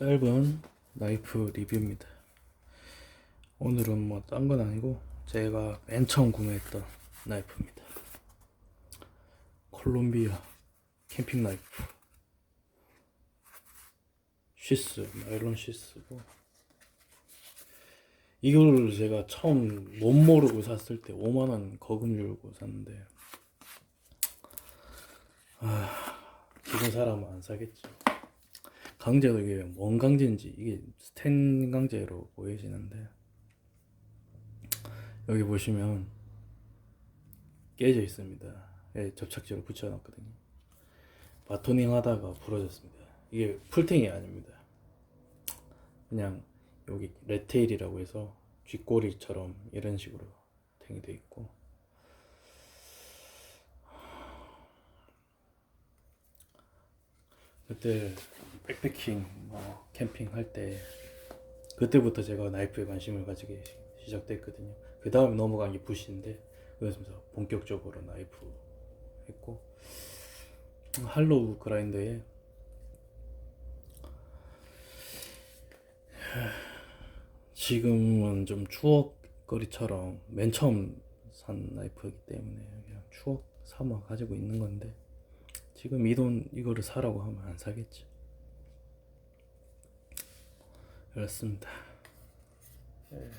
짧은 나이프 리뷰입니다. 오늘은 뭐 딴 건 아니고 제가 맨 처음 구매했던 나이프입니다. 콜롬비아 캠핑 나이프 시스 나일론 시스고 이걸 제가 처음 못 모르고 샀을 때 5만 원 거금 주고 샀는데 아 지금 사람은 안 사겠지. 강제도 이게 뭔 강제인지 이게 스텐 강제로 보이시는데 여기 보시면 깨져 있습니다. 예, 접착제로 붙여놨거든요. 바토닝 하다가 부러졌습니다. 이게 풀탱이 아닙니다. 그냥 여기 레테일이라고 해서 쥐꼬리처럼 이런 식으로 탱이 돼 있고 그때 백패킹, 뭐 캠핑 할 때 그때부터 제가 나이프에 관심을 가지게 시- 시작됐거든요. 그 다음에 넘어간 게 붓인데 그래서 본격적으로 나이프 했고 할로우 그라인더에 지금은 좀 추억거리처럼 맨 처음 산 나이프이기 때문에 그냥 추억 삼아 가지고 있는 건데 지금 이 돈 이거를 사라고 하면 안 사겠지. 그렇습니다. 예.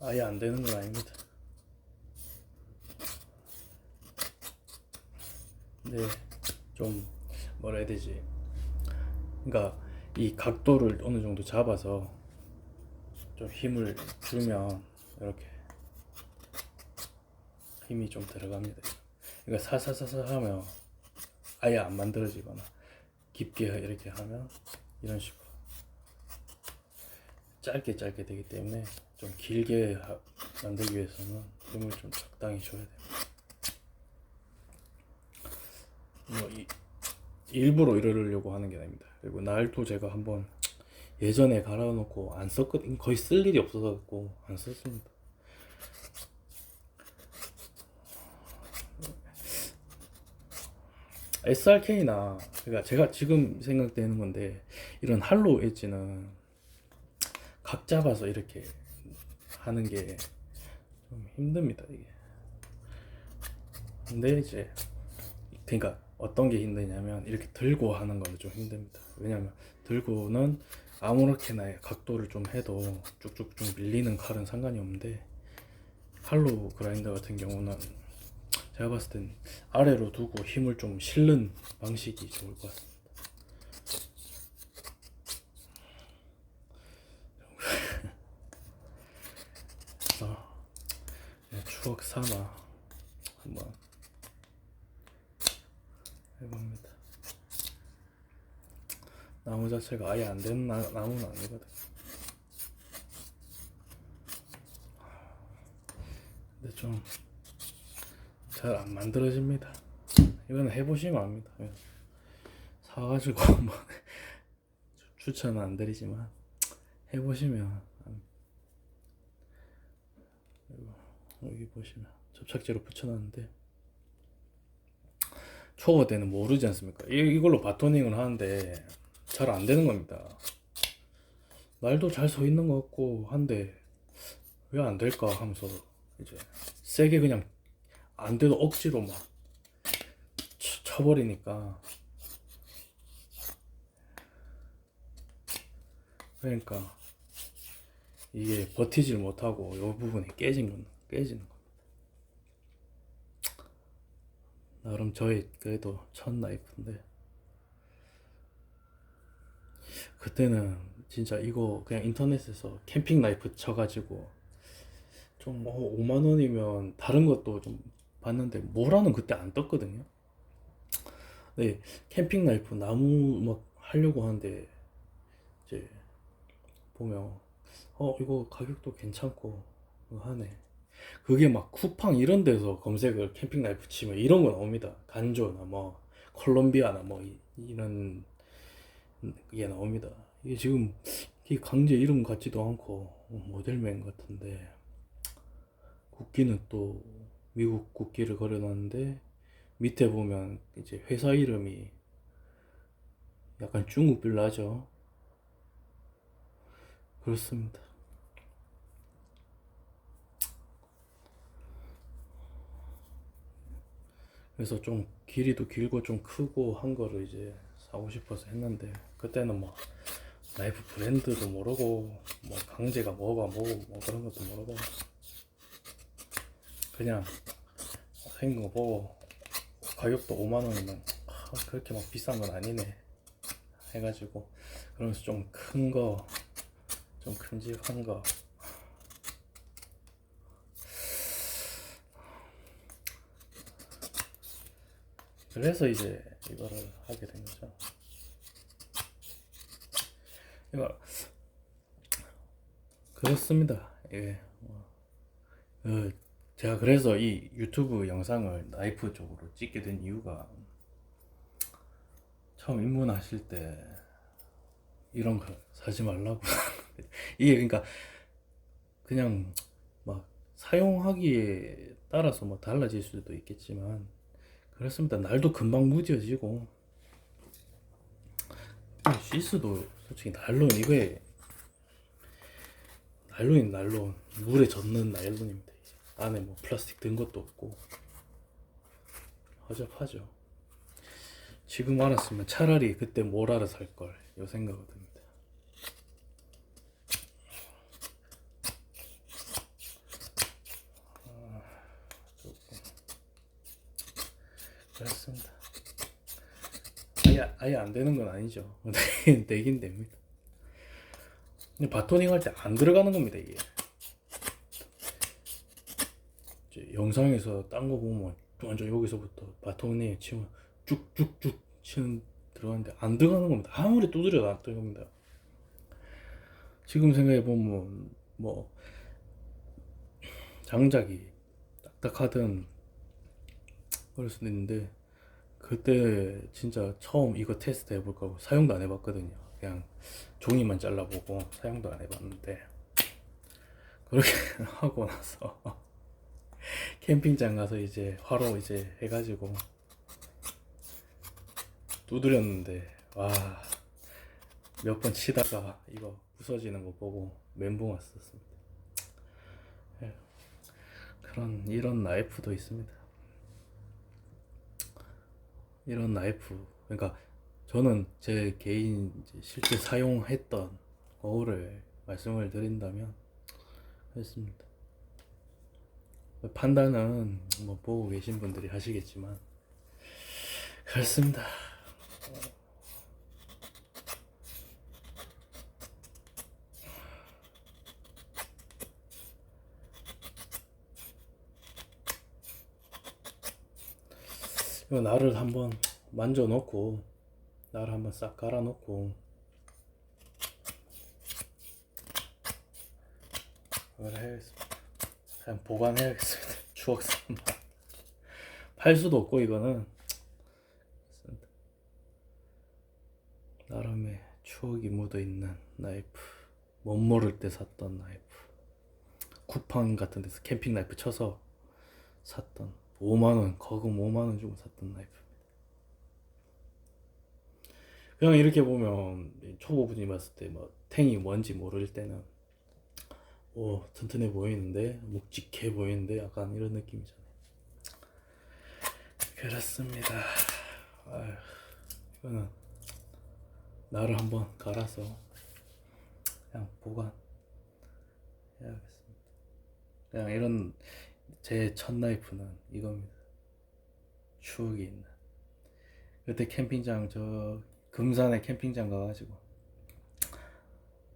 아예 안 되는 건 아닙니다. 네, 좀 뭐라 해야 되지? 그러니까 이 각도를 어느 정도 잡아서 좀 힘을 주면 이렇게 힘이 좀 들어갑니다. 그러니까 사사사사 하면 아예 안 만들어지거나 깊게 이렇게 하면 이런 식으로 짧게 짧게 되기 때문에 좀 길게 하- 만들기 위해서는 힘을 좀 적당히 줘야 돼요. 뭐 이, 일부러 이러려고 하는 게 아닙니다. 그리고 날도 제가 한번 예전에 갈아놓고 안 썼거든 거의 쓸 일이 없어서 안 썼습니다. SRK나 그러니까 제가 지금 생각되는 건데 이런 할로우 엣지는 각 잡아서 이렇게 하는 게 좀 힘듭니다 이게. 근데 이제 그러니까 어떤 게 힘드냐면 이렇게 들고 하는 거는 좀 힘듭니다. 왜냐면 들고는 아무렇게나 각도를 좀 해도 쭉쭉쭉 밀리는 칼은 상관이 없는데 할로우 그라인더 같은 경우는 제가 봤을 땐 아래로 두고 힘을 좀 실는 방식이 좋을 것 같습니다. 그냥 추억 삼아 한번 해봅니다. 나무 자체가 아예 안 되는 나, 나무는 아니거든. 근데 좀 잘 안 만들어집니다. 이거는 해보시면 압니다. 예. 사가지고 뭐 추- 추천은 안 드리지만 해보시면 여기 보시면 접착제로 붙여놨는데 초보 때는 모르지 않습니까? 이, 이걸로 바토닝을 하는데 잘 안 되는 겁니다. 말도 잘 서 있는 것 같고 한데 왜 안 될까 하면서 이제 세게 그냥 안 돼도 억지로 막 쳐- 쳐버리니까 그러니까 이게 버티질 못하고 이 부분이 깨진 건 깨지는 겁니다. 나름 저희 그래도 첫 나이프인데 그때는 진짜 이거 그냥 인터넷에서 캠핑 나이프 쳐가지고 좀 어, 5만 원이면 다른 것도 좀 봤는데 뭐라는 그때 안 떴거든요. 네, 캠핑 나이프 나무 막 하려고 하는데 이제 보면 어 이거 가격도 괜찮고 하네. 그게 막 쿠팡 이런 데서 검색을 캠핑 나이프 치면 이런 거 나옵니다. 간조나 뭐 콜롬비아나 뭐 이, 이런 게 나옵니다. 이게 지금 이게 강제 이름 같지도 않고 모델명 같은데 국기는 또 미국 국기를 걸어놨는데 밑에 보면 이제 회사 이름이 약간 중국빌 나죠. 그렇습니다. 그래서 좀 길이도 길고 좀 크고 한 거를 이제 사고 싶어서 했는데 그때는 뭐 나이프 브랜드도 모르고 뭐 강제가 뭐가 뭐고 뭐 그런 것도 모르고 그냥 생긴 거 보고 가격도 5만 원이면 아, 그렇게 막 비싼 건 아니네 해가지고 그러면서 좀 큰 거 좀 큼직한 거 그래서 이제 이거를 하게 된 거죠. 이거 그렇습니다. 예. 어, 어, 제가 그래서 이 유튜브 영상을 나이프 쪽으로 찍게 된 이유가 처음 입문하실 때 이런 거 사지 말라고 이게 그러니까 그냥 막 사용하기에 따라서 뭐 달라질 수도 있겠지만 그렇습니다. 날도 금방 무뎌지고 시스도 솔직히 나일론 이거에 나일론이 나일론 물에 젖는 나일론입니다. 안에 뭐 플라스틱 든 것도 없고 허접하죠. 지금 알았으면 차라리 그때 뭘 알아 살걸 이 생각이 듭니다. 아, 그렇습니다. 아예 아예 안 되는 건 아니죠. 되긴 되긴 됩니다. 근데 바토닝 할 때 안 들어가는 겁니다 이게. 이제 영상에서 딴 거 보면 완전 여기서부터 바토닝 치면 쭉쭉쭉 치는 들어가는데 안 들어가는 겁니다. 아무리 두드려도 안 들어갑니다. 지금 생각해 보면 뭐 장작이 딱딱하든 그럴 수도 있는데 그때 진짜 처음 이거 테스트 해볼까 하고 사용도 안 해봤거든요. 그냥 종이만 잘라보고 사용도 안 해봤는데 그렇게 하고 나서 캠핑장 가서 이제 화로 이제 해가지고 두드렸는데 와 몇 번 치다가 이거 부서지는 거 보고 멘붕 왔었습니다. 예. 그런 이런 나이프도 있습니다. 이런 나이프 그러니까 저는 제 개인 실제 사용했던 거울을 말씀을 드린다면 했습니다. 판단은 뭐 보고 계신 분들이 하시겠지만 그렇습니다. 이거 나를 한번 만져 놓고 나를 한번 싹 갈아 놓고 그걸 해야겠습니다. 그냥 보관해야겠습니다. 추억 삼아. 팔 수도 없고 이거는. 나름의 추억이 묻어 있는 나이프. 못 모를 때 샀던 나이프. 쿠팡 같은 데서 캠핑 나이프 쳐서 샀던 5만 원, 거금 5만 원 주고 샀던 나이프입니다. 그냥 이렇게 보면 초보분이 봤을 때 뭐 탱이 뭔지 모를 때는 오 튼튼해 보이는데 묵직해 보이는데 약간 이런 느낌이잖아요. 그렇습니다. 아휴, 이거는 나를 한번 갈아서 그냥 보관 해야겠습니다. 그냥 이런 제 첫 나이프는 이겁니다. 추억이 있는. 그때 캠핑장 저 금산에 캠핑장 가가지고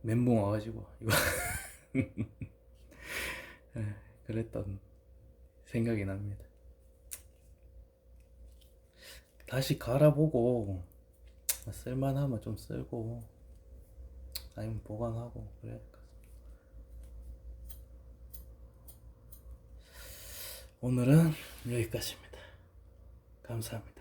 멘붕 와가지고 이거 예, 그랬던 생각이 납니다. 다시 갈아보고 쓸만하면 좀 쓸고 아니면 보관하고 같습니다. 오늘은 여기까지입니다. 감사합니다.